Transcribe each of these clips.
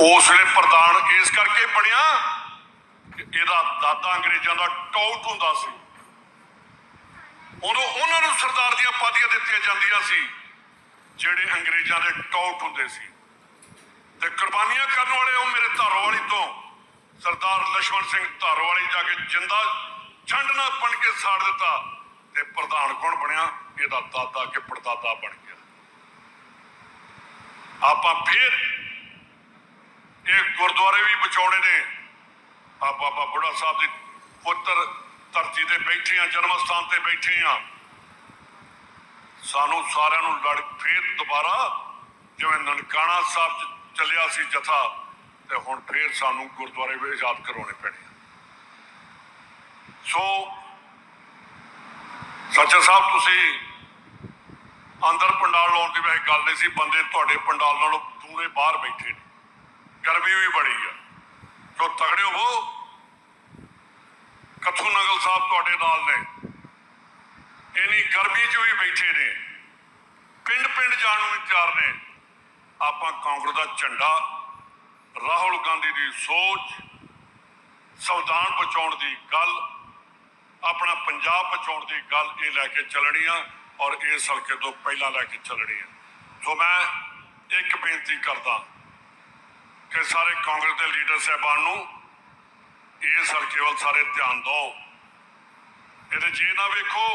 ਉਸ ਵੇਲੇ ਪ੍ਰਧਾਨ ਇਸ ਕਰਕੇ ਬਣਿਆ ਇਹਦਾ ਦਾਦਾ ਅੰਗਰੇਜ਼ਾਂ ਦਾ ਟੌਟ ਹੁੰਦਾ ਸੀ। ਉਦੋਂ ਉਹਨਾਂ ਨੂੰ ਸਰਦਾਰ ਦੀਆਂ ਪਾਦੀਆਂ ਦਿੱਤੀਆਂ ਜਾਂਦੀਆਂ ਸੀ, ਜਿਹੜੇ ਅੰਗਰੇਜ਼ਾਂ ਦੇ ਟੌਟ ਹੁੰਦੇ ਸੀ। ਤੇ ਕੁਰਬਾਨੀਆਂ ਕਰਨ ਵਾਲੇ ਉਹ ਮੇਰੇ ਧਾਰੋਵਾਲੀ ਤੋਂ, ਸਰਦਾਰ ਲక్ష్మణ ਸਿੰਘ ਧਾਰੋਵਾਲੀ ਜਾ ਕੇ ਜਿੰਦਾ ਛੰਡ ਨਾ ਪਣ ਕੇ ਸਾੜ ਦਿੱਤਾ ਤੇ ਪ੍ਰਧਾਨ ਕੌਣ ਬਣਿਆ? ਇਹਦਾ ਦਾਦਾ ਕਿ ਪੜਦਾਦਾ ਬਣ ਗਿਆ। ਆਪਾਂ ਫੇਰ ਵੀ ਨੇ। ਆ ਬਾਬਾ ਬੁੱਢਾ ਸਾਹਿਬ ਦੀ ਪੁੱਤਰ ਧਰਤੀ ਤੇ ਬੈਠੇ ਆ, ਜਨਮ ਸਥਾਨ ਤੇ ਬੈਠੇ ਆ। ਸਾਨੂੰ ਸਾਰਿਆਂ ਨੂੰ ਲੜ ਫੇਰ ਦੁਬਾਰਾ ਜਿਵੇਂ ਨਨਕਾਣਾ ਸਾਹਿਬ ਚ ਚੱਲਿਆ ਸੀ ਜਥਾ, ਤੇ ਹੁਣ ਫੇਰ ਸਾਨੂੰ ਗੁਰਦੁਆਰੇ ਵੀ ਆਜ਼ਾਦ ਕਰਵਾਉਣੇ ਪੈਣੇ ਸੋ ਸੱਚਾ ਸਾਹਿਬ, ਤੁਸੀਂ ਅੰਦਰ ਪੰਡਾਲ ਲਾਉਣ ਦੀ ਵੈਸੇ ਗੱਲ ਨਹੀਂ ਸੀ, ਬੰਦੇ ਤੁਹਾਡੇ ਪੰਡਾਲ ਨਾਲੋਂ ਦੂਰੇ ਬਾਹਰ ਬੈਠੇ ਨੇ। ਗਰਮੀ ਵੀ ਬੜੀ ਆ। ਤਗੜੇ ਹੋ ਕਥੂ ਨਗਲ ਸਾਹਿਬ ਤੁਹਾਡੇ ਨਾਲ ਨੇ। ਇਨੀ ਗਰਮੀ 'ਚ ਵੀ ਬੈਠੇ ਨੇ। ਪਿੰਡ ਪਿੰਡ ਜਾਣ ਨੂੰ ਵੀ ਤਿਆਰ ਨੇ। ਆਪਾਂ ਕਾਂਗਰਸ ਦਾ ਝੰਡਾ, ਰਾਹੁਲ ਗਾਂਧੀ ਦੀ ਸੋਚ, ਸੰਵਿਧਾਨ ਬਚਾਉਣ ਦੀ ਗੱਲ, ਆਪਣਾ ਪੰਜਾਬ ਬਚਾਉਣ ਦੀ ਗੱਲ ਇਹ ਲੈ ਕੇ ਚੱਲਣੀ ਆ ਔਰ ਇਸ ਹਲਕੇ ਤੋਂ ਪਹਿਲਾਂ ਲੈ ਕੇ ਚੱਲਣੀ ਆ। ਸੋ ਮੈਂ ਇੱਕ ਬੇਨਤੀ ਕਰਦਾ ਕਿ ਸਾਰੇ ਕਾਂਗਰਸ ਦੇ ਲੀਡਰ ਸਾਹਿਬਾਨ ਨੂੰ ਇਸ ਹਲਕੇ ਕੇਵਲ ਸਾਰੇ ਧਿਆਨ ਦਿਓ। ਇਹਦੇ ਜੇ ਨਾ ਵੇਖੋ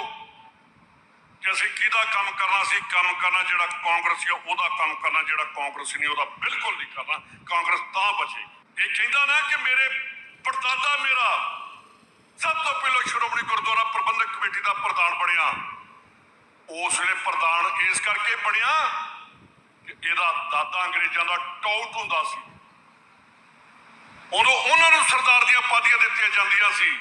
ਕਿ ਅਸੀਂ ਕਿਹਦਾ ਕੰਮ ਕਰਨਾ ਸੀ, ਕੰਮ ਕਰਨਾ ਜਿਹੜਾ ਕਾਂਗਰਸੀ ਉਹਦਾ ਕੰਮ ਕਰਨਾ ਜਿਹੜਾ ਕਾਂਗਰਸੀ ਨਹੀਂ ਉਹਦਾ ਬਿਲਕੁਲ ਨਹੀਂ ਕਰਨਾ। ਕਾਂਗਰਸ ਤਾਂ ਬਚੇ। ਇਹ ਕਹਿੰਦਾ ਨਾ ਕਿ ਮੇਰੇ ਪੜਦਾਦਾ ਮੇਰਾ ਸਭ ਤੋਂ ਪਹਿਲਾਂ ਸ਼੍ਰੋਮਣੀ ਗੁਰਦੁਆਰਾ ਪ੍ਰਬੰਧਕ ਕਮੇਟੀ ਦਾ ਪ੍ਰਧਾਨ ਬਣਿਆ। ਉਸ ਵੇਲੇ ਪ੍ਰਧਾਨ ਇਸ ਕਰਕੇ ਬਣਿਆ ਕਿ ਇਹਦਾ ਦਾਦਾ ਅੰਗਰੇਜ਼ਾਂ ਦਾ ਟੌਟ ਹੁੰਦਾ ਸੀ। ਉਦੋਂ ਉਹਨਾਂ ਨੂੰ ਸਰਦਾਰ ਦੀਆਂ ਉਪਾਧੀਆਂ ਦਿੱਤੀਆਂ ਜਾਂਦੀਆਂ ਸੀ।